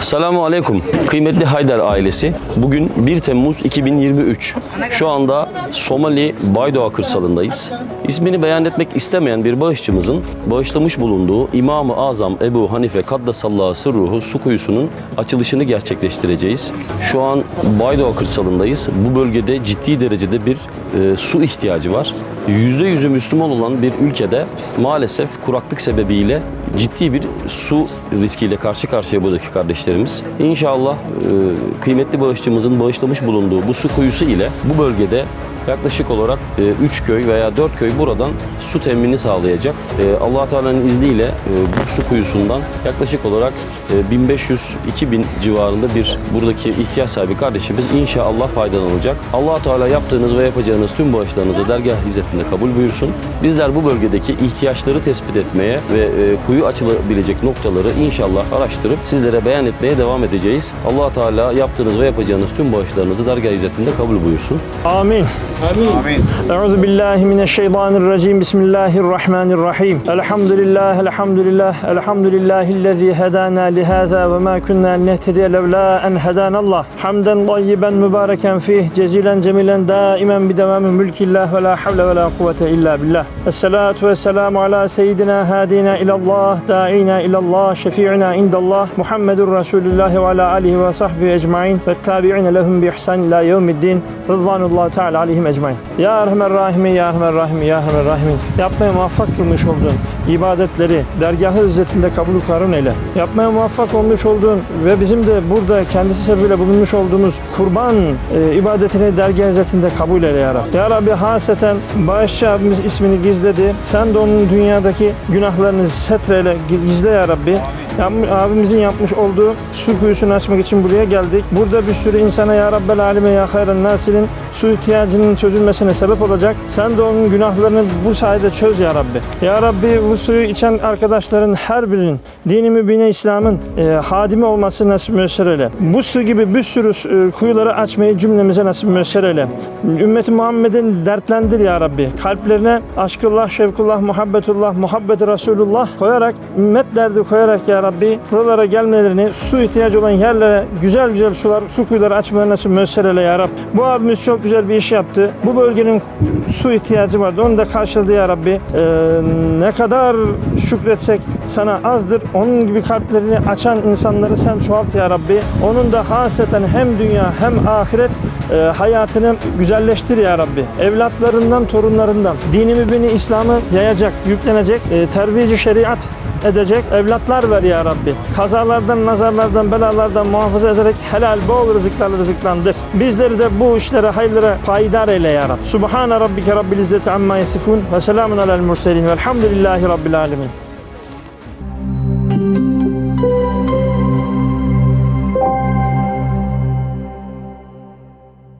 Selamun Aleyküm. Kıymetli Haydar ailesi. Bugün 1 Temmuz 2023. Şu anda Somali Baydoğa kırsalındayız. İsmini beyan etmek istemeyen bir bağışçımızın bağışlamış bulunduğu İmam-ı Azam Ebu Hanife Kaddesallahu Sırruhu su kuyusunun açılışını gerçekleştireceğiz. Şu an Baydoğa kırsalındayız. Bu bölgede ciddi derecede bir e, su ihtiyacı var. %100'ü Müslüman olan bir ülkede maalesef kuraklık sebebiyle ciddi bir su riskiyle karşı karşıya buradaki kardeşlerimiz. İnşallah e, kıymetli bağışçımızın bağışlamış bulunduğu bu su kuyusu ile bu bölgede Yaklaşık olarak e, 3 köy veya 4 köy buradan su teminini sağlayacak. E, allah Teala'nın izniyle e, bu su kuyusundan yaklaşık olarak 1500-2000 civarında bir buradaki ihtiyaç sahibi kardeşimiz inşallah faydalanacak. allah Teala yaptığınız ve yapacağınız tüm bağışlarınızı dergah hizmetinde kabul buyursun. Bizler bu bölgedeki ihtiyaçları tespit etmeye ve kuyu açılabilecek noktaları inşallah araştırıp sizlere beyan etmeye devam edeceğiz. allah Teala yaptığınız ve yapacağınız tüm bağışlarınızı dergah hizmetinde kabul buyursun. Amin. Amin. Euzu billahi mineşşeytanirracim. Bismillahirrahmanirrahim. Elhamdülillah, elhamdülillah, elhamdülillahi'llezî hedana li hâzâ ve mâ kunnâ nehtediye levlâ en hedânallah. Hamden tayyiben mübareken fih, cezilen cemilen daimen bi devamı mülkillah ve la havle ve la kuvvete illa billah. Esselatu vesselamu ala seyyidina hadina ilallah, daina ilallah, şefi'ina indallah, Muhammedur Resulullah ve ala alihi ve sahbihi ecmaîn ve tabi'in lehum bi ihsan ila yevmiddin. Rızvanullah Teala aleyhi ecmain. Ya Erhamer Rahimi, Ya Erhamer Rahimi, Ya Erhamer Rahimi. Yapmaya muvaffak kılmış olduğun ibadetleri dergahı üzerinde kabul karın eyle. Yapmaya muvaffak olmuş olduğun ve bizim de burada kendisi sebebiyle bulunmuş olduğumuz kurban e, ibadetini dergah izzetinde kabul eyle ya Rabbi. Ya Rabbi haseten Bağışçı abimiz ismini gizledi. Sen de onun dünyadaki günahlarını setreyle gizle ya Rabbi. Abimizin yapmış olduğu su kuyusunu açmak için buraya geldik. Burada bir sürü insana ya Rabbel aleme ya hayran nasilin su ihtiyacının çözülmesine sebep olacak. Sen de onun günahlarını bu sayede çöz ya Rabbi. Ya Rabbi bu suyu içen arkadaşların her birinin dini mübine İslam'ın e, hadimi olması nasip müessir eyle. Bu su gibi bir sürü e, kuyuları açmayı cümlemize nasip müessir eyle. Ümmeti Muhammed'in dertlendir ya Rabbi. Kalplerine aşkullah, şevkullah, muhabbetullah, muhabbeti Resulullah koyarak, ümmet derdi koyarak ya Rabbi buralara gelmelerini, su ihtiyacı olan yerlere güzel güzel sular, su kuyuları açmalarını nasip müessir eyle ya Rabbi. Bu abimiz çok güzel bir iş yaptı. Bu bölgenin su ihtiyacı vardı. Onu da karşıladı ya Rabbi. Ee, ne kadar şükretsek sana azdır. Onun gibi kalplerini açan insanları sen çoğalt ya Rabbi. Onun da haseten hem dünya hem ahiret e, hayatını güzelleştir ya Rabbi. Evlatlarından, torunlarından dini mübini İslam'ı yayacak, yüklenecek, e, terbiye şeriat edecek evlatlar ver ya Rabbi. Kazalardan, nazarlardan, belalardan muhafaza ederek helal bol rızıklarla rızıklandır. Bizleri de bu işlere, hayırlara payidar eyle ya Rabbi. Subhane rabbike rabbil izzeti amma yasifun ve selamun alel murselin velhamdülillahi rabbil alemin.